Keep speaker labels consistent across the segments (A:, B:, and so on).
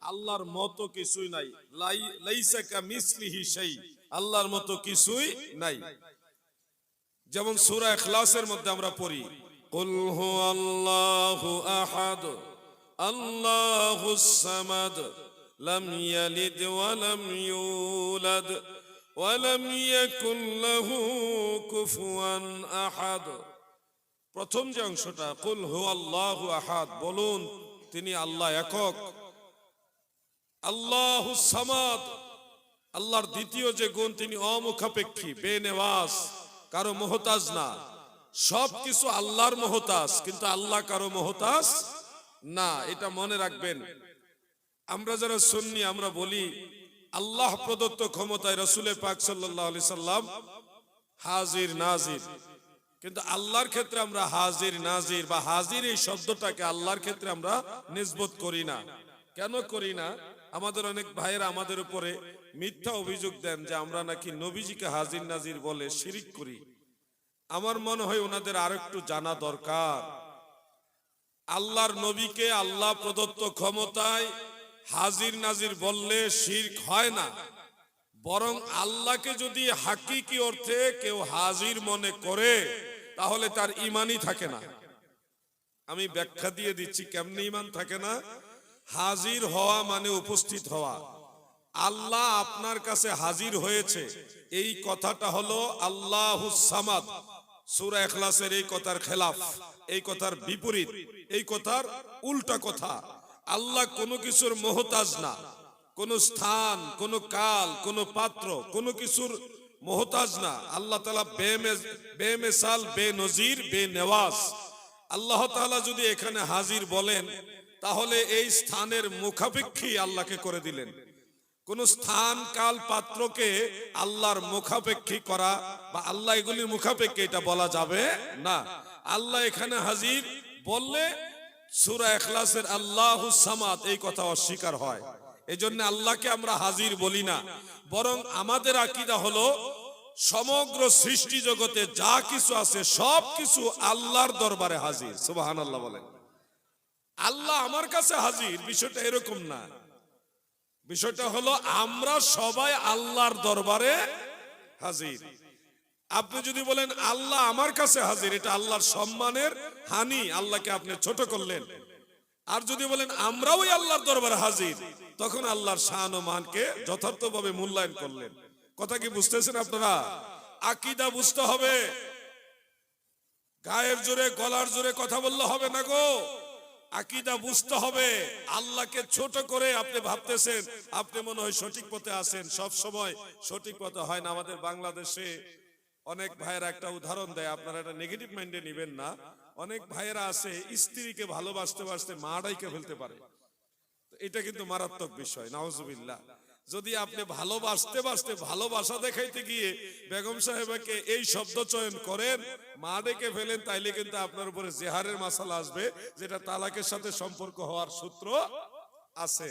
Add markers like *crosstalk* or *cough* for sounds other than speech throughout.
A: আল্লাহর মতো কিছুই নাই। লাই- লাইসা কা মিসলিহি শাই। আল্লাহর মতো কিছুই নাই। যেমন সূরা ইখলাসের মধ্যে আমরা পড়ি, কুল হুয়াল্লাহু আহাদ, আল্লাহুস সামাদ, লাম ইয়ালিদ ওয়া লাম ইউলাদ, ওয়া লাম ইয়াকুল লাহু কুফুয়ান আহাদ। প্রথম যে অংশটা, কুল হুয়াল্লাহু আহাদ, বলুন, তিনি আল্লাহ একক। আল্লাহু সামাদ। আল্লাহর দ্বিতীয় যে গুণ, তিনি অমুখাপেক্ষী, বেনেওয়াজ, কারও মোহতাজ না। সব কিছু আল্লাহর মোহতাজ, কিন্তু আল্লাহ কারও মোহতাজ না, এটা মনে রাখবেন। আমরা যারা শুননি আমরা বলি, আল্লাহ প্রদত্ত ক্ষমতায় রসুলের পাক সাল্লাহ সাল্লাম হাজির, নাজির। কিন্তু আল্লাহর ক্ষেত্রে আমরা হাজির, নাজির বা হাজির এই শব্দটাকে আল্লাহর ক্ষেত্রে আমরা নিজবত করি না। কেন করি না? আমাদের অনেক ভাইয়েরা আমাদের উপরে মিথ্যা অভিযোগ দেন যে আমরা নাকি নবীজিকে হাজির নাজির বলে শিরিক করি। আমার মনে হয় ওনাদের আর একটু জানা দরকার। আল্লাহর নবীকে আল্লাহ প্রদত্ত ক্ষমতায় হাজির নাজির বললে শির্ক হয় না। বরং আল্লাহকে যদি হাকিকি অর্থে কেউ হাজির মনে করে, তাহলে তার ইমানই থাকে না। আমি ব্যাখ্যা দিয়ে দিচ্ছি, কেমনি ইমান থাকে না? হাজির হওয়া মানে উপস্থিত হওয়া। আল্লাহ আপনার কাছে হাজির হয়েছে। এই কথাটা হলো আল্লাহ সূরা ইখলাসের এই কথার খেলাফ, এই কথার বিপরীত, এই কথার উল্টা কথা। আল্লাহ কোনো কিছুর মোহতাজ না। কোন স্থান, কোন কাল, কোন পাত্র, কোন কিছুর মোহতাজ না। আল্লাহ তালা বেমেসাল বে নজির বে নেওয়াজ আল্লাহ তাআলা যদি এখানে হাজির বলেন তাহলে এই স্থানের মুখাপেক্ষী আল্লাহকে করে দিলেন। কোন স্থান কাল পাত্রকে আল্লাহর মুখাপেক্ষী করা বা আল্লাহ এগুলির মুখাপেক্ষী, এটা বলা যাবে না। আল্লাহ এখানে হাজির বললে সূরা এখলাসের আল্লাহু সামাদ এই কথা অস্বীকার হয়। এজন্য আল্লাহকে আমরা হাজির বলি না। বরং আমাদের আকীদা হলো সমগ্র সৃষ্টি জগতে যা কিছু আছে সব কিছু আল্লাহর দরবারে হাজির। সুবহানাল্লাহ বলেন। আল্লাহ আমার কাছে হাজির, বিষয়টা এরকম না। বিষয়টা হলো আমরা সবাই আল্লাহর দরবারে হাজির। আপনি যদি বলেন আল্লাহ আমার কাছে হাজির, এটা আল্লাহর সম্মানের হানি, আল্লাহকে আপনি ছোট করলেন। আর যদি বলেন আমরাও আল্লাহর দরবারে হাজির, তখন আল্লাহর শান ও মানকে যথার্থভাবে মূল্যায়ন করলেন। কথা কি বুঝতেছেন আপনারা? আকিদা বুঝতে হবে। গায়ের জোরে, গলার জোরে কথা বললে হবে না গো। আকিদা বুঝতে হবে। আল্লাহকে ছোট করে আপনি ভাবতেছেন, আপনি মনে হয় সঠিক পথে আছেন। সব সময় সঠিক পথে হয় না আমাদের বাংলাদেশে। অনেক ভাইয়ের একটা উদাহরণ দেয়, আপনারা এটা নেগেটিভ মাইন্ডে নেবেন না। অনেক ভাইয়েরা আছে, স্ত্রীকে ভালোবাসতে বাসতে মারাইকে ফেলতে পারে। এটা কিন্তু মারাত্মক বিষয়, নাউজুবিল্লাহ। যদি আপনি ভালোবাসতে বাসতে ভালোবাসা দেখাইতে গিয়ে বেগম সাহেবাকে এই শব্দ চয়ন করেন, মা ডেকে ফেলেন, তাইলে কিন্তু আপনার উপরে জেহারের মাসালা আসবে, যেটা তালাকের সাথে সম্পর্ক হওয়ার সূত্র আছে।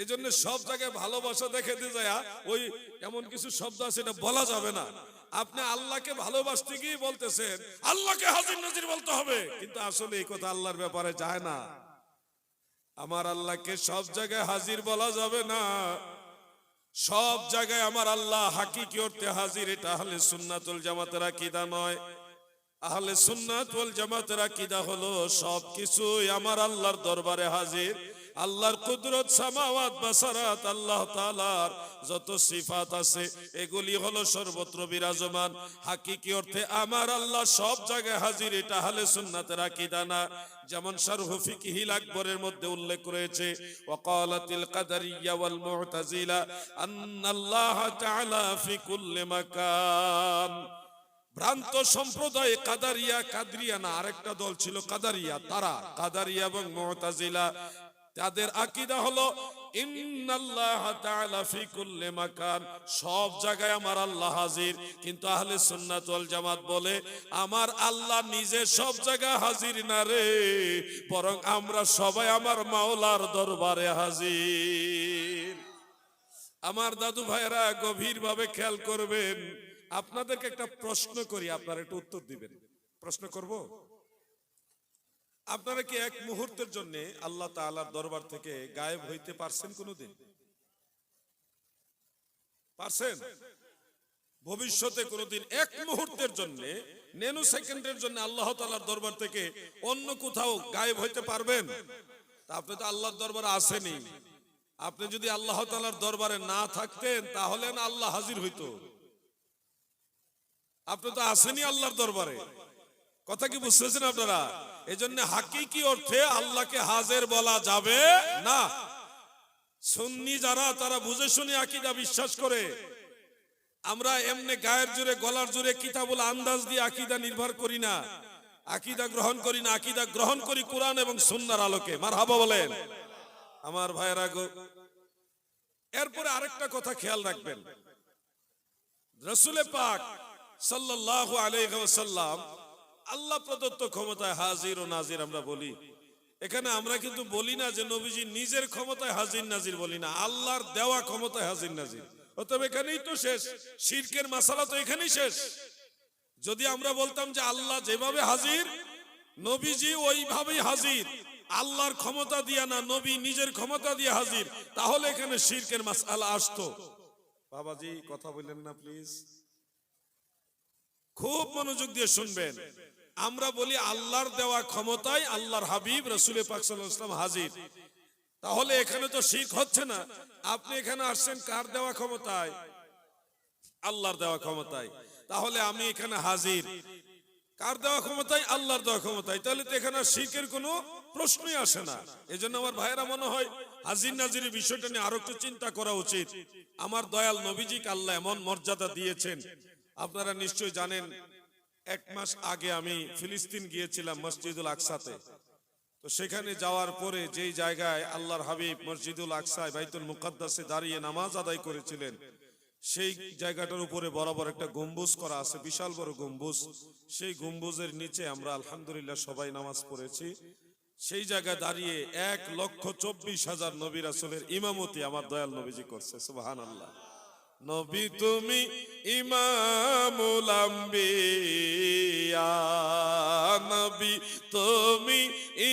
A: এই জন্য সব জায়গায় ভালোবাসা দেখাতে যায় ওই এমন কিছু শব্দ আছে, এটা বলা যাবে না। আপনি আল্লাহকে ভালোবাসতে গিয়ে বলতেছেন, আল্লাহকে হাজির নাজির বলতে হবে, কিন্তু আসলে এই কথা আল্লাহর ব্যাপারে যায় না। আমার আল্লাহকে সব জায়গায় হাজির বলা যাবে না। সব জায়গায় আমার আল্লাহ হাকি অর্থে হাজির। এটা আহলে সুন্নাতুল জামাতের আকিদা নয়। আহলে সুন্নাতুল জামাতের আকিদা হলো সব কিছুই আমার আল্লাহর দরবারে হাজির। আল্লাহর কুদরত সামাওয়াত বাসারাত আল্লাহ তাআলার যত সিফাত আছে, এগুলি হলো সর্বত্র বিরাজমান। হাকিকি অর্থে আমার আল্লাহ সব জায়গায় হাজির, এটা আহলে সুন্নাতের আকীদা না। যেমন শারহু ফিকহিল আকবরের মধ্যে উল্লেখ রয়েছে, ওয়াকালাতিল কাদারিয়া ওয়াল মুতাজিলা, আন্নাল্লাহ তাআলা ফি কুল্লি মাকান। ভ্রান্ত সম্প্রদায় কাদারিয়া, কাদরিয়া না, আরেকটা দল ছিল কাদারিয়া, তারা কাদারিয়া এবং মুতাজিলা। তাদের আকিদা হলো সব জায়গায় আমার আল্লাহ হাজির। কিন্তু আহলে সুন্নাত জামাত বলে, আমার আল্লাহ নিজে সব জায়গায় হাজির না রে, বরং আমরা সবাই আমার মাওলার দরবারে হাজির। আমার দাদু ভাইরা গভীরভাবে খেয়াল করবেন, আপনাদেরকে একটা প্রশ্ন করি, আপনারা একটু উত্তর দিবেন। প্রশ্ন করব? আপনারা কি এক মুহূর্তের জন্য আল্লাহ তাআলার দরবার থেকে গায়েব হইতে পারছেন কোনোদিন? পারছেন? ভবিষ্যতে কোনোদিন এক মুহূর্তের জন্য নেনো সেকেন্ডের জন্য আল্লাহ তাআলার দরবার থেকে অন্য কোথাও গায়েব হইতে পারবেন? তা আপনি তো আল্লাহর দরবারে আসেনি আপনি যদি আল্লাহ তাআলার দরবারে না থাকতেন, তাহলে না আল্লাহ হাজির হইতো। আপনি তো আসেনি আল্লাহর দরবারে। কথা কি বুঝতেছেন আপনারা? এই জন্য হাকিকি অর্থে আল্লাহকে হাজের বলা যাবে না। সুন্নি যারা, তারা বুঝে শুনে আকিদা বিশ্বাস করে। আমরা এমনি গায়ের জুড়ে গলার জোরে কিতাবুল আন্দাজ দিয়ে আকিদা নির্ভর করি না। আকিদা গ্রহণ করি না, আকিদা গ্রহণ করি কোরআন এবং সুন্নার আলোকে। মার হাবা বলেন। আমার ভাইয়েরা গো, এরপরে আরেকটা কথা খেয়াল রাখবেন। রসুলে পাক সাল্লাল্লাহু আলাইহি ওয়াসাল্লাম আল্লাহ প্রদত্ত ক্ষমতায় হাজির ও নাজির আমরা বলি। এখানে আমরা কিন্তু বলি না যে নবীজি নিজের ক্ষমতায় হাজির নাজির বলি না, আল্লাহর দেওয়া ক্ষমতায় হাজির নাজির। অতএব এখানেই তো শেষ, শিরকের মাসালা তো এখানেই শেষ। যদি আমরা বলতাম যে আল্লাহ যেভাবে হাজির, নবীজি ওইভাবেই হাজির। আল্লাহর ক্ষমতা দিয়া না, নবী নিজের ক্ষমতা দিয়ে হাজির, তাহলে এখানে শিরকের মাসালা আসতো। বাবাজি, কথা বললেন না প্লিজ খুব মনোযোগ দিয়ে শুনবেন। আমরা বলি আল্লাহর দেওয়া ক্ষমতায় আল্লাহর হাবিব রসুল পাক সাল্লাল্লাহু হাজির। তাহলে এখানে তো শিখ হচ্ছে না। আপনি এখানে আসছেন কার দেওয়া ক্ষমতায়? আল্লাহর দেওয়া ক্ষমতায়। তাহলে আমি এখানে হাজির। কার দেওয়া ক্ষমতায়? আল্লাহর দেওয়া ক্ষমতায়। তাহলে তো এখানে শিখের কোনো প্রশ্নই আসে না। এই জন্য আমার ভাইয়েরা মনে হয় হাজির নাজির বিষয়টা নিয়ে আরও একটু চিন্তা করা উচিত। আমার দয়াল নবীজিকে আল্লাহ এমন মর্যাদা দিয়েছেন। আপনারা নিশ্চয়ই জানেন এক মাস আগে আমি ফিলিস্তিন গিয়েছিলাম মসজিদুল আকসাতে। তো সেখানে যাওয়ার পরে যেই জায়গায় আল্লাহর হাবিব মসজিদুল আকসায় বাইতুল মুকাদ্দাসে দাঁড়িয়ে নামাজ আদায় করেছিলেন, সেই জায়গাটার উপরে বরাবর একটা গম্বুজ করা আছে, বিশাল বড় গম্বুজ। সেই গম্বুজের নিচে আমরা আলহামদুলিল্লাহ সবাই নামাজ পড়েছি। সেই জায়গায় দাঁড়িয়ে এক লক্ষ চব্বিশ হাজার নবী রাসুলের ইমামতি আমার দয়াল নবীজি করছে সুবাহান আল্লাহ নবী তুমি ইমামুল আম্বিয়া, নবী তুমি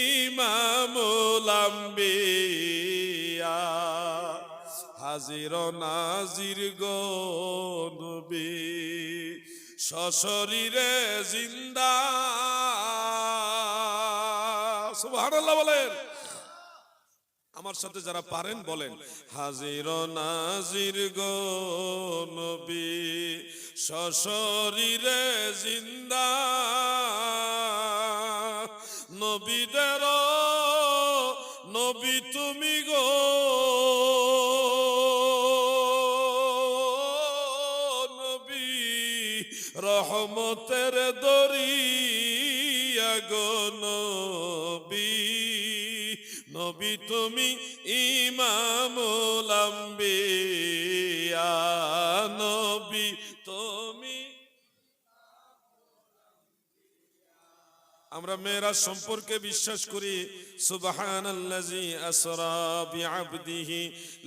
A: ইমামুল হাজির নাজির গো নবী, সশরীরে জিন্দা। সুবহানাল্লাহ বলেন। আমার সাথে যারা পারেন বলেন হাজির নাজির গো নবী সশরীরে জিন্দা ইমামুল আমরা মেয়েরা সম্পর্কে বিশ্বাস করি সুবহানাল্লাজি আসরা বিআবদিহি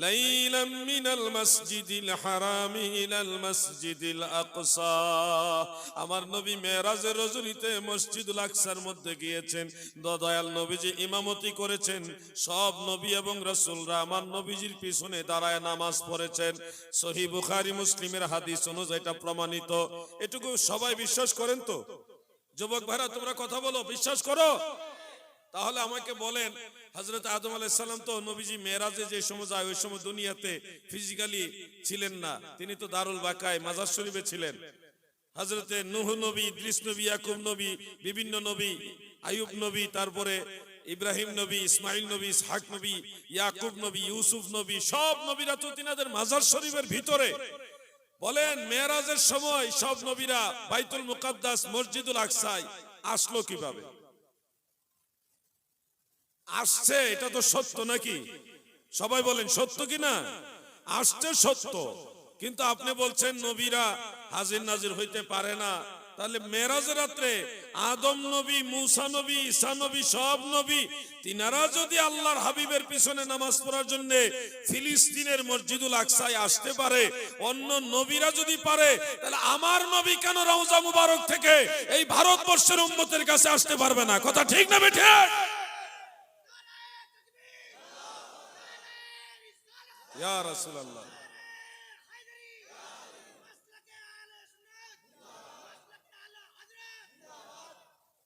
A: লাইলাম মিনাল মাসজিদিল হারামি আমার নবী মেরাজের রজনীতে মসজিদুল আকসার মধ্যে গিয়েছেন। দয়াল নবীজি ইমামতি করেছেন। সব নবী এবং রাসূলরা আমার নবীজির পিছনে দাঁড়ায় নামাজ পড়েছেন। সহি বুখারী মুসলিমের হাদিস অনুযায়ী এটা প্রমাণিত। এটুকু সবাই বিশ্বাস করেন তো? যুবক ভাইরা, তোমরা কথা বলো, বিশ্বাস করো? তাহলে আমাকে বলেন হজরত আদম আলাইসাল্লাম তো নবীজি মেয়েরাজে যে সময় যায়, ওই সময় দুনিয়াতে ফিজিক্যালি ছিলেন না। তিনি তো দারুল বাকায়, মাজার শরীফে ছিলেন। হজরতে নুহ নবী, ইদ্রিস নবী, ইয়াকুব নবী, বিভিন্ন নবী আয়ুব নবী, তারপরে ইব্রাহিম নবী ইসমাইল নবী, ইসহাক নবী, ইয়াকুব নবী, ইউসুফ নবী, সব নবীরা তো তিনাদের মাজার শরীফের ভিতরে। বলেন, মেয়েরাজের সময় সব নবীরা বাইতুল মুকাদ্দাস, মসজিদুল আকসায় আসলো কীভাবে? আসছে, এটা তো সত্য নাকি? সবাই বলেন, সত্য কি না? আসছে সত্য। কিন্তু আপনি বলছেন, নবীরা হাজির নাজির হইতে পারে না। তাহলে মেরাজের রাত্রে আদম নবী, মুসা নবী, ঈসা নবী, সব নবী, তিনারা যদি আল্লাহর হাবিবের পিছনে নামাজ পড়ার জন্য ফিলিস্তিনের মসজিদুল আকসায় আসতে পারে, অন্য নবীরা যদি পারে, তাহলে আমার নবী কেন রওজা মুবারক থেকে এই ভারতবর্ষের উম্মতের কাছে আসতে পারবে না? কথা ঠিক না বেঠে? ইয়া রাসূলুল্লাহ।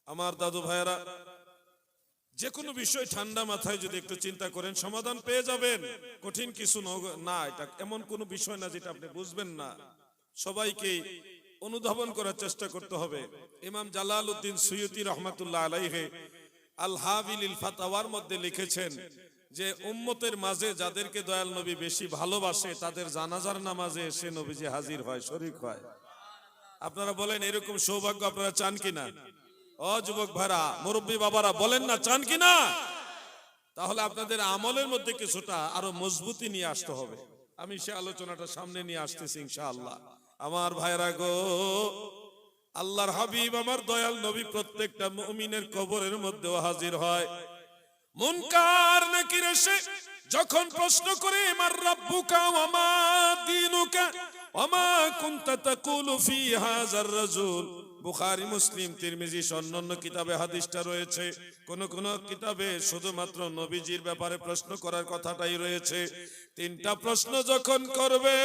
A: আমার দাদু ভাইয়েরা যে কোনো বিষয় ঠান্ডা মাথায় যদি একটু চিন্তা করেন, সমাধান পেয়ে যাবেন। কঠিন কিছু না, এটা এমন কোনো বিষয় না যেটা আপনি বুঝবেন না। সবাইকে অনুধাবন করার চেষ্টা করতে হবে। ইমাম জালাল উদ্দিন সৈয়দি রহমাতুল্লাহ আলাইহে আল হাবিল ফাতাওয়ার মধ্যে লিখেছেন যে, উম্মতের মাঝে যাদেরকে দয়াল নবী বেশি ভালোবাসে, তাদের জানাজার নামাজে এসে নবীজি হাজির হয়, শরিক হয়। আপনারা বলেন এরকম সৌভাগ্য আপনারা চান কিনা? ও যুবক ভাইরা, মুরব্বী বাবারা, বলেন না, চান কিনা তাহলে আপনাদের আমলের মধ্যে কিছুটা আরও মজবুতি নিয়ে আসতে হবে। আমি সে আলোচনাটা সামনে নিয়ে আসতেছি, ইনশাআল্লাহ। আমার ভাইরা গো, আল্লাহর হাবিব আমার দয়াল নবী প্রত্যেকটা মুমিনের কবরের মধ্যেও হাজির হয়। মুনকার নাকির এসে যখন প্রশ্ন করে আমার রাব্বুকা ওয়া মা দীনুকা? ওয়া মা কুনতা তাকুলু ফি হাযার রাজুল? বুখারী, মুসলিম, তিরমিজি অন্যান্য কিতাবে হাদিসটা রয়েছে। কোন কোন কিতাবে শুধুমাত্র নবীজির ব্যাপারে প্রশ্ন করার কথাটাই রয়েছে। তিনটা প্রশ্ন যখন করবে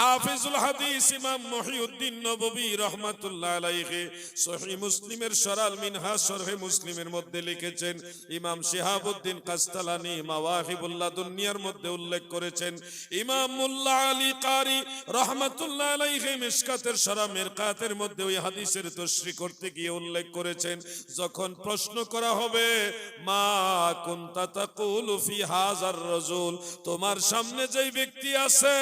A: হাফিজুল হাদিস ইমাম মহিউদ্দিন নববী রহমাতুল্লাহ আলাইহি সহিহ মুসলিমের সরাল মিনহা শরহে মুসলিমের মধ্যে লিখেছেন, ইমাম শিহাবুদ্দিন কাস্তালানি মাওয়াহিবুল্লাহ দুনিয়ার মধ্যে উল্লেখ করেছেন ইমাম মুল্লা আলী কারি রহমাতুল্লাহ আলাইহি মিশকাতের সরা মিরকাতের মধ্যে ওই হাদিসের তশরি করতে গিয়ে উল্লেখ করেছেন, যখন প্রশ্ন করা হবে, মা কুনতা তাকুলু ফি হাজার রাজুল? তোমার সামনে যেই ব্যক্তি আছে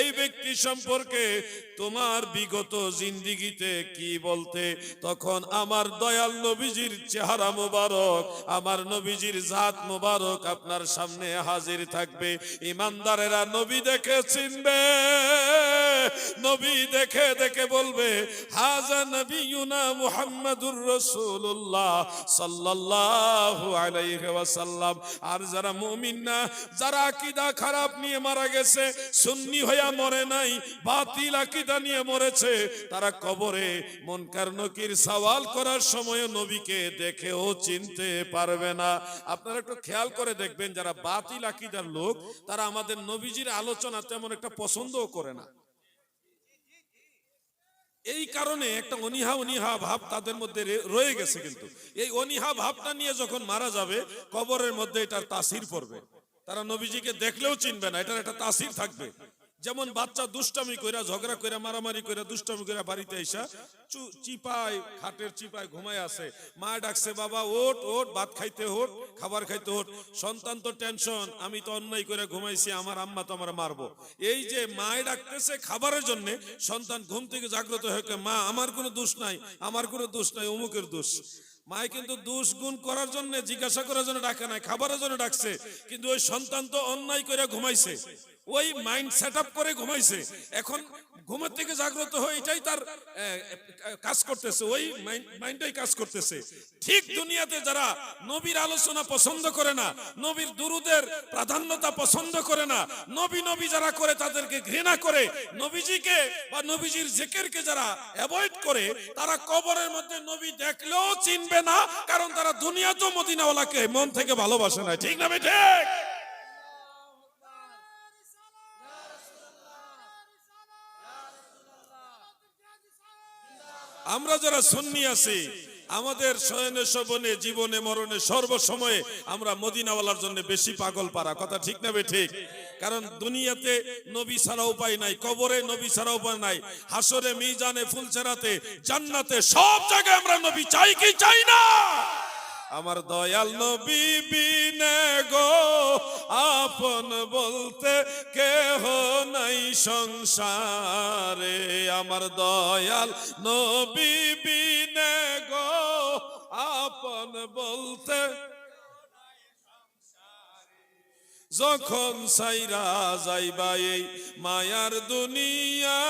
A: এই ব্যক্তি সম্পর্কে তোমার বিগত জিন্দিগিতে কি বলতে? তখন আমার দয়াল নবীজির চেহারা মোবারক, আমার নবীজির জাত মোবারক আপনার সামনে হাজির থাকবে। ইমানদারেরা নবী দেখে চিনবে। নবী দেখে দেখে বলবে, হাজা নবিয়ুনা মুহাম্মাদুর রাসূলুল্লাহ সাল্লাল্লাহু আলাইহি ওয়াসাল্লাম। আর যারা মুমিন না, যারা আকীদা খারাপ নিয়ে মারা গেছে, সুন্নি হইয়া মরে নাই, বাতিল আকীদা নিয়ে মরেছে, তারা কবরে মুনকার নকির সওয়াল করার সময় নবীকে দেখেও চিনতে পারবে না। আপনারা একটু খেয়াল করে দেখবেন, যারা বাতিল আকীদার লোক, তারা আমাদের নবীজির আলোচনা তেমন একটা পছন্দও করে না। এই কারণে একটা অনিহা অনিহা ভাব তাদের মধ্যে রয়ে গেছে কিন্তু। এই অনিহা ভাবটা নিয়ে যখন মারা যাবে, কবরের মধ্যে এটার তাসির পড়বে। তারা নবীজিকে দেখলেও চিনবে না, এটার একটা তাসির থাকবে। যেমন বাচ্চা দুষ্টামি কইরা, ঝগড়া কইরা, মারামারি কইরা, দুষ্টামি কইরা বাড়িতে আইসা চিপায়, খাটের চিপায় ঘুমায় আছে। মা ডাকছে, বাবা ওট ওট ভাত খাইতে ওট খাবার খাইতে ওট সন্তান তো টেনশন, আমি তো অন্যায় করে ঘুমাইছি, আমার আম্মা তো আমার মারবো। এই যে মায় ডাকতেছে খাবারের জন্য, সন্তান ঘুম থেকে জাগ্রত হয়ে মা, আমার কোনো দোষ নাই, আমার কোনো দোষ নাই, অমুকের দোষ। মায় কিন্তু দোষ গুণ করার জন্য, জিজ্ঞাসা করার জন্য ডাকে নাই, খাবারের জন্য ডাকছে, কিন্তু ওই সন্তান তো অন্যায় করে ঘুমাইছে। ওই মাইন্ড সেট করে ঘুমাইছে। এখন ঘুমের থেকে জাগ্রত হয়ে এটাই তার কাজ করতেছে। ওই মাইন্ডটাই কাজ করতেছে। ঠিক দুনিয়াতে যারা নবীর আলোচনা পছন্দ করে না, নবীর দুরুদের প্রাধান্যতা পছন্দ করে না, নবী নবী যারা করে তাদেরকে ঘৃণা করে, নবীজিকে বা নবীজির জেকেরকে যারা অ্যাভয়েড করে, তারা কবরের মধ্যে নবী দেখলেও চিনবে না, কারণ তারা দুনিয়াতেও মদিনাওয়ালাকে মন থেকে ভালোবাসে না। ঠিক না ঠিক? আমরা যারা সুন্নি আছি, আমাদের শয়নে শবনে, জীবনে মরণে সর্বসময়ে আমরা মদিনাওয়ালার জন্য বেশি পাগল পারা কথা ঠিক না ঠিক? কারণ দুনিয়াতে নবী ছাড়া উপায় নাই, কবরে নবী ছাড়া উপায় নাই হাসরে মিজানে ফুলছেরাতে জান্নাতে সব জায়গায় আমরা নবী চাই কি চাই না? আমার দয়াল নবী বিনে গো, আপন বলতে কেহ নাই সংসারে। আমার দয়াল নবী গো, আপন বলতে যখন সাইরা যাইবা এই মায়ার দুনিয়া।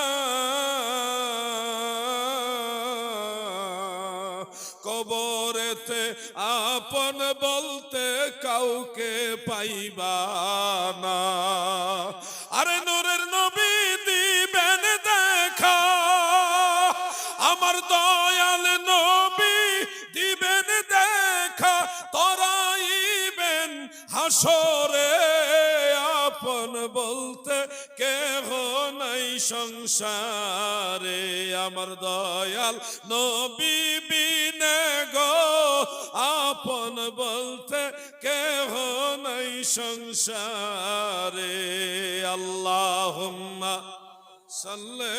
A: বলতে কাউকে পাইবা না। আরে নূরের নবী দিবেন দেখা। আমার দয়াল নবী দিবেন দেখা। তরাইবেন হাসরে সংসারে আমার দয়াল নবী বিনে গো আপন বলতে কেহ নাই সংসারে আল্লাহুম্মা সাল্লে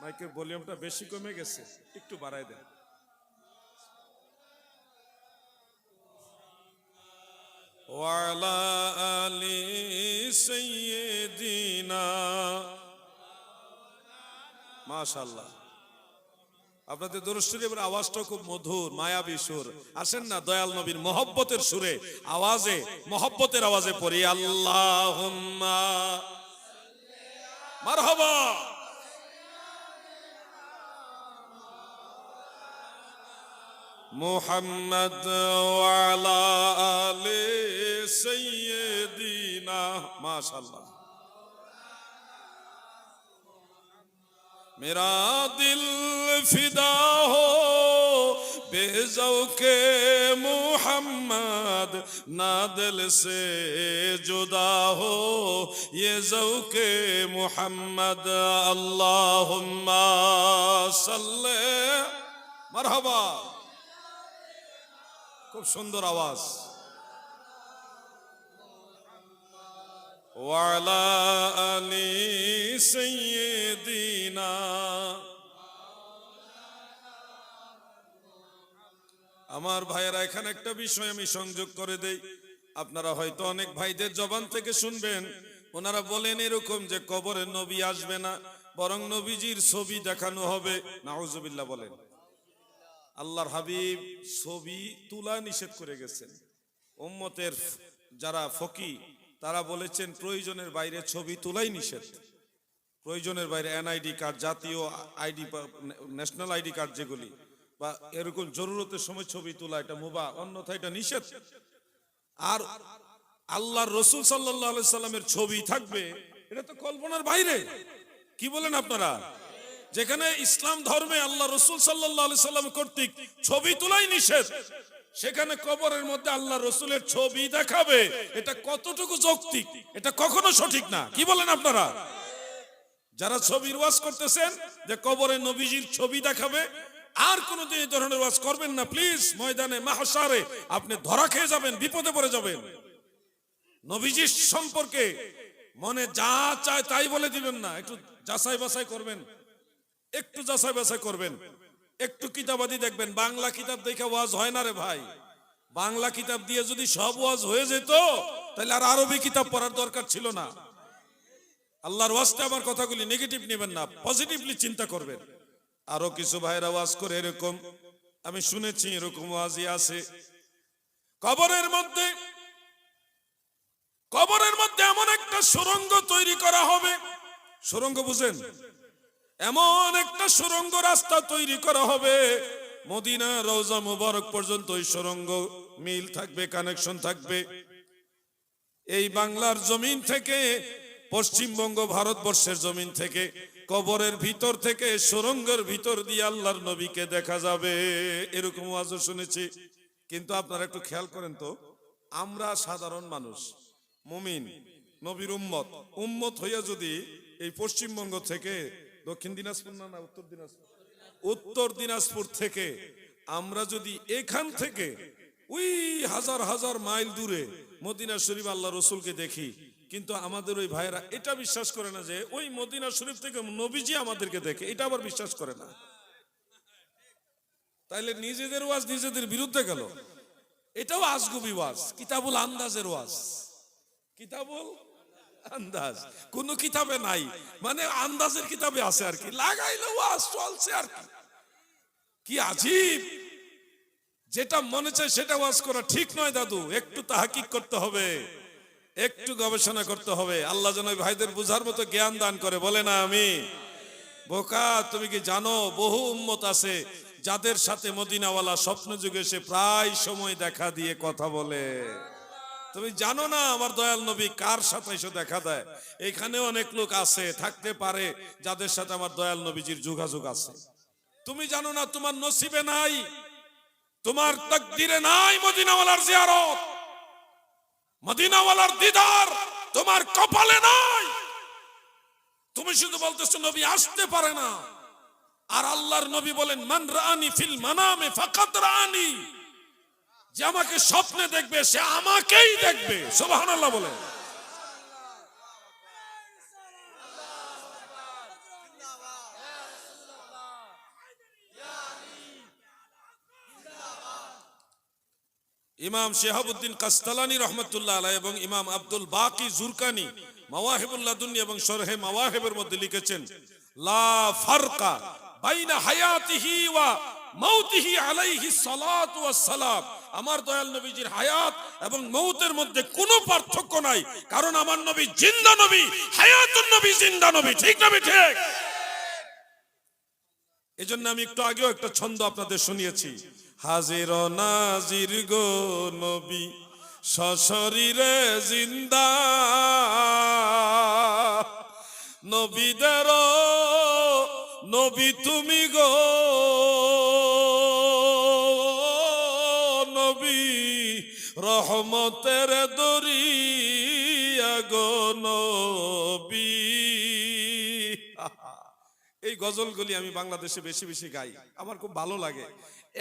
A: মাইকের ভলিউমটা বেশি কমে গেছে একটু বাড়াই দেন وعلى آل سيدنا মাশাল্লাহ আপনাদের দরুশ্বরী আওয়াজটা খুব মধুর, মায়াবী সুর। আসেন না, দয়াল নবীর মহব্বতের সুরে, আওয়াজে, মহব্বতের আওয়াজে পড়ি আল্লাহ মারহবা। মোহাম্মদ আলা আলে সৈয়দিনা মাশাল্লাহ میرا دل فدا ہو بے ذوق محمد نہ دل سے جدا ہو یہ ذوق محمد اللہم صلی مرحبا খুব সুন্দর আওয়াজ আমার ভাইয়েরা, এখানে একটা বিষয় আমি সংযোগ করে দেই। আপনারা হয়তো অনেক ভাইদের জবান থেকে শুনবেন, ওনারা বলেন এরকম যে কবরে নবী আসবে না, বরং নবীজির ছবি দেখানো হবে। নাউজুবিল্লাহ বলেন। আল্লাহর হাবিব ছবি তুলা নিষেধ করে গেছেন। উম্মতের যারা ফকি তারা বলেছেন, প্রয়োজনের বাইরে ছবি তোলাই নিষেধ। প্রয়োজনের বাইরে এনআইডি কার্ড, জাতীয় আইডি ন্যাশনাল আইডি কার্ড যেগুলি, বা এরকম জরুরতের সময় ছবি তোলা, এটা মুবা, অন্যথা এটা নিষেধ। আর আল্লাহর রসুল সাল্লাহ সাল্লামের ছবি থাকবে, এটা তো কল্পনার বাইরে। কি বলেন আপনারা? যেখানে ইসলাম ধর্মে আল্লাহ রসুল সাল্লাহ সাল্লাম কর্তৃক ছবি তোলাই নিষেধ। সেখানে কবরের মধ্যে আল্লাহ রসুলের ছবি দেখাবে। এটা কতটুকু যৌক্তিক? এটা কখনো সঠিক না। কি বলেন আপনারা? যারা ছবির ওয়াজ করতেছেন, যে কবরে নবীজির ছবি দেখাবে, আর কোনোদিন এই ধরনের ওয়াজ করবেন না, প্লিজ। ময়দানে মাহসারে আপনি ধরা খেয়ে যাবেন, বিপদে পড়ে যাবেন। নবীজির সম্পর্কে মনে যা চায় তাই বলে দিবেন না। একটু যাচাই বাছাই করবেন। একটু যাচাই বাছাই করবেন। একটু কিতাবাদি দেখবেন, বাংলা কিতাব দেখে ওয়াজ হয় না রে ভাই। বাংলা কিতাব দিয়ে যদি সব ওয়াজ হয়ে যেত, তাহলে আর আরবি কিতাব পড়ার দরকার ছিল না। আল্লাহর ওয়াজটা আমার কথাগুলি নেগেটিভ নেবেন না পজিটিভলি চিন্তা করবেন। আরও কিছু ভাইরা ওয়াজ করে এরকম, আমি শুনেছি এরকম ওয়াজই আছে। কবরের মধ্যে কবরের মধ্যে এমন একটা সুরঙ্গ তৈরি করা হবে। সুরঙ্গ বুঝেন? এমন একটা সুরঙ্গ রাস্তা তৈরি করা হবে। মদিনা রওজা মুবারক পর্যন্ত ওই সুরঙ্গ মিল থাকবে, কানেকশন থাকবে। এই বাংলার জমিন থেকে, পশ্চিমবঙ্গ ভারতবর্ষের জমিন থেকে, কবরের ভিতর থেকে, সুরঙ্গের ভিতর দিয়ে আল্লাহর নবীকে দেখা যাবে। এরকম আজও শুনেছি। কিন্তু আপনারা একটু খেয়াল করেন তো, আমরা সাধারণ মানুষ, মুমিন, নবীর উম্মত উম্মত হইয়া যদি এই পশ্চিমবঙ্গ থেকে দক্ষিণ দিনাজপুর না না, উত্তর দিনাজপুর। উত্তর দিনাজপুর থেকে আমরা যদি এখান থেকে ওই হাজার হাজার মাইল দূরে মদিনা শরীফ আল্লাহ রসুলকে দেখি, কিন্তু আমাদের ওই ভাইয়েরা এটা বিশ্বাস করে না যে ওই মদিনা শরীফ থেকে নবীজি আমাদেরকে দেখে, এটা আবার বিশ্বাস করে না। তাইলে নিজেদের ওয়াজ নিজেদের বিরুদ্ধে গেল। এটাও আজগুবি ওয়াজ, কিতাবুল আন্দাজের ওয়াজ। কিতাবুল আন্দাজ। কোন কিতাবে নাই। মানে আন্দাজের কিতাবে আছে আর কি। লাগাইলে, ওয়াজ চলছে আর কি। কি আজীব। যেটা মনে চায় সেটা ওয়াজ করা ঠিক নয় দাদু। একটু তাহাকিক করতে হবে। একটু গবেষণা করতে হবে। আল্লাহ যেন ভাইদের বুঝার মতো জ্ঞান দান করে। বলে না আমি। বোকা, তুমি কি জানো? বহু উম্মত আছে যাদের সাথে মদিনাওয়ালা স্বপ্ন যুগে সে প্রায় সময় দেখা দিয়ে কথা বলে। তুমি জানো না আমার দয়াল নবী কার সাথে এসে দেখা দেয়? এখানে অনেক লোক আছে, থাকতে পারে, যাদের সাথে আমার দয়াল নবীজির যোগাযোগ আছে। তুমি জানো না তোমার নসিবে নাই, তোমার তকদিরে নাই মদিনাওয়ালার জিয়ারত। মদিনাওয়ালার দিদার তোমার কপালে নাই। তুমি শুধু বলতেছো নবী আসতে পারে না। আর আল্লাহর নবী বলেন, মান রানি ফিল মানামে ফাকাত রানি যে আমাকে স্বপ্নে দেখবে, সে আমাকেই দেখবে। সুবহানাল্লাহ বলে ইমাম শেহাবুদ্দিন কাস্তালানি রহমতুল্লাহ আলাই এবং ইমাম আব্দুল বাকি জুরকানি মাওয়াহিবুল্লাহ দুনি এবং শরহে মাওয়াহিবের মধ্যে লিখেছেন, লা ফারকা বাইনা হায়াতিহি ওয়া মাউতিহি আলাইহি সালাতু ওয়াস সালাম। আমার দয়াল নবীজির হায়াত এবং মৌতের মধ্যে কোনো পার্থক্য নাই। কারণ আমার নবী জিন্দা নবী, হায়াতুন নবী জিন্দা নবী। ঠিক নবী ঠিক এজন্য আমি একটু আগেও একটা ছন্দ আপনাদের শুনিয়েছি। হাজির নাজির গো নবী সশরীরে জিন্দা। নবীদের নবী তুমি গো রহমতের দরিয়া গো নবী। *laughs* এই গজলগুলি আমি বাংলাদেশে বেশি বেশি গাই। আমার খুব ভালো লাগে।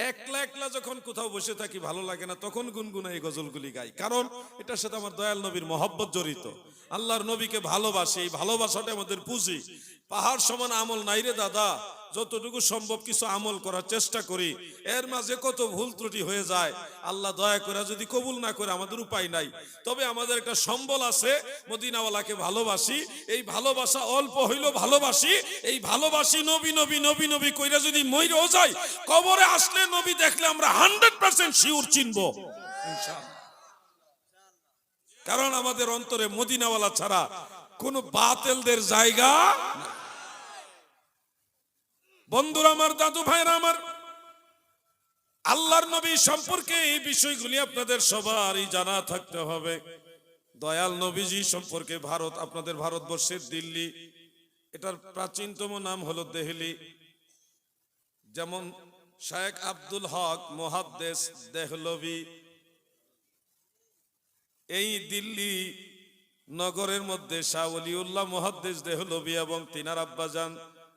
A: একলা একলা যখন কোথাও বসে থাকি, ভালো লাগে না, তখন গুনগুনা এই গজলগুলি গাই। কারণ এটার সাথে আমার দয়াল নবীর মহব্বত জড়িত। আল্লাহর নবীকে ভালোবাসি, এই ভালোবাসাটা আমাদের পুঁজি। পাহাড় সমান আমল নাই রে দাদা। যতটুকু সম্ভব কিছু আমল করার চেষ্টা করি। এর মাঝে কত ভুল ত্রুটি হয়ে যায়। আল্লাহ দয়া করে যদি কবুল না করে আমাদের উপায় নাই। তবে আমাদের একটা সম্বল আছে, মদিনাওয়ালাকে ভালোবাসি। এই ভালোবাসা অল্প হইল ভালোবাসি। এই ভালোবাসি নবী নবী নবী নবী কইরা যদি মইরেও যাই কবরে আসলে নবী দেখলে আমরা হান্ড্রেড পার্সেন্ট শিউর চিনবো। কারণ আমাদের অন্তরে মদিনাওয়ালা ছাড়া কোন বাতেলদের জায়গা নাই। বন্ধুরা আমার, দাদু ভাইরা আমার, আল্লাহর নবী সম্পর্কে এই বিষয়গুলি আপনাদের সবারই জানা থাকতে হবে। দয়াল নবীজি সম্পর্কে ভারত, আপনাদের ভারতবর্ষের দিল্লি, এটার প্রাচীনতম নাম হলো দেহলি। যেমন শায়েখ আব্দুল হক মোহাদ্দেস দেহলভি, এই দিল্লি নগরের মধ্যে শাহ অলিউল্লাহ মহাদ্দেশ দেহলবি এবং তিনার আব্বাজান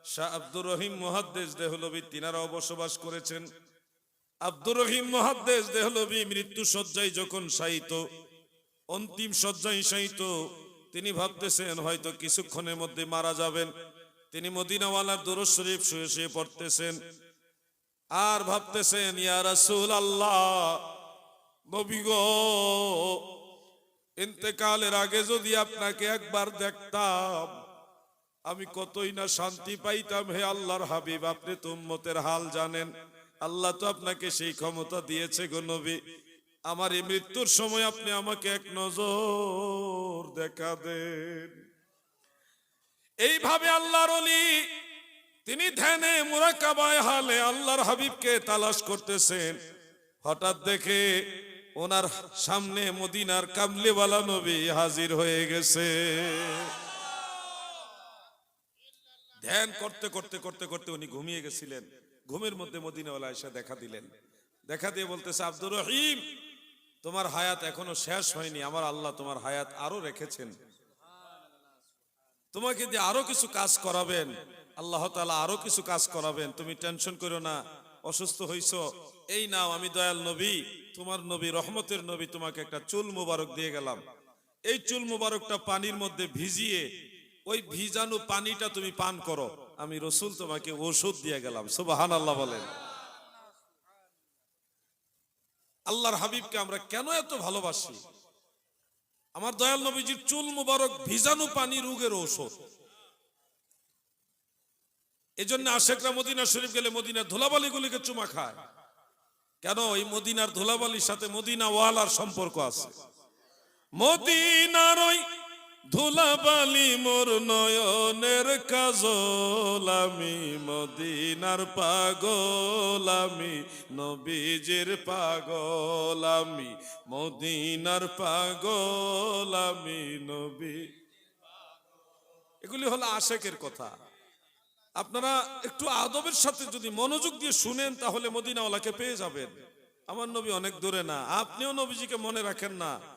A: শাহ আব্দুর রহিম মহাদ্দেশ দেহলবি তিনারাও বসবাস করেছেন। আব্দুর রহিম মহাদ্দেশ দেহলবি মৃত্যু শয্যায় যখন শায়িত, অন্তিম শয্যায় শায়িত, তিনি ভাবতেছেন হয়তো কিছুক্ষণের মধ্যে মারা যাবেন। তিনি মদিনাওয়ালার দরুদ শরীফ শুয়ে শুয়ে পড়তেছেন। আর ভাবতেছেন, ইয়া রাসূল আল্লাহ নবী গো, ইন্তেকালের আগে যদি আপনাকে একবার দেখতাম আমি কতই না শান্তি পাইতাম হে আল্লাহর হাবিব, আপনি তো উম্মতের হাল জানেন। আল্লাহ তো আপনাকে সেই ক্ষমতা দিয়েছে গো নবী। আমার এই মৃত্যুর সময় আপনি আমাকে এক নজর দেখা দেন। এইভাবে আল্লাহর অলি তিনি ধ্যানে মুরাকাবায় হালে আল্লাহর হাবিবকে তালাশ করতেছেন। হঠাৎ দেখে ওনার সামনে মদিনার কামলিওয়ালা নবী হাজির হয়ে গেছে। ধ্যান করতে করতে করতে করতে উনি ঘুমিয়ে গেছিলেন। ঘুমের মধ্যে মদিনাওয়ালা এসে দেখা দিলেন। দেখা দিয়ে বলতেছে, আব্দুর রহিম, তোমার হায়াত এখনও শেষ হয়নি। আমার আল্লাহ তোমার হায়াত আরও রেখেছেন। তোমাকে দিয়ে আরও কিছু কাজ করাবেন। আল্লাহ তাআলা আরও কিছু কাজ করাবেন। তুমি টেনশন করো না, অসুস্থ হইছো। এই নাও, আমি দয়াল নবী, তোমার নবী, রহমতের নবী তোমাকে একটা চুল মুবারক দিয়ে গেলাম। এই চুল মুবারকটা পানির মধ্যে ভিজিয়ে ওই ভিজানো পানিটা তুমি পান করো। আমি রসুল তোমাকে ওষুধ দিয়ে গেলাম। সুবাহান আল্লাহ বলেন। আল্লাহর হাবিবকে আমরা কেন এত ভালোবাসি? আমার দয়াল নবীজির চুল মুবারক ভিজানো পানি রোগের ঔষধ। এই জন্য আশেকরা মদিনা শরীফ গেলে মদিনার ধুলাবালিগুলিকে চুমা খায়। কেন? এই মদিনার ধুলাবালির সাথে মদিনা ওয়ালার সম্পর্ক আছে। মদিনার ওই ধুলাবালি মোর নয়নের কাজল, আমি মদিনার পাগল, আমি নবীজির পাগল, আমি মদিনার পাগল, আমি নবী। এগুলি হলো আশেকের কথা। আপনারা একটু আদবের সাথে যদি মনোযোগ দিয়ে শুনেন, তাহলে মদিনাওয়ালাকে পেয়ে যাবেন। আমার নবী অনেক দূরে না। আপনিও নবীজিকে মনে রাখেন না।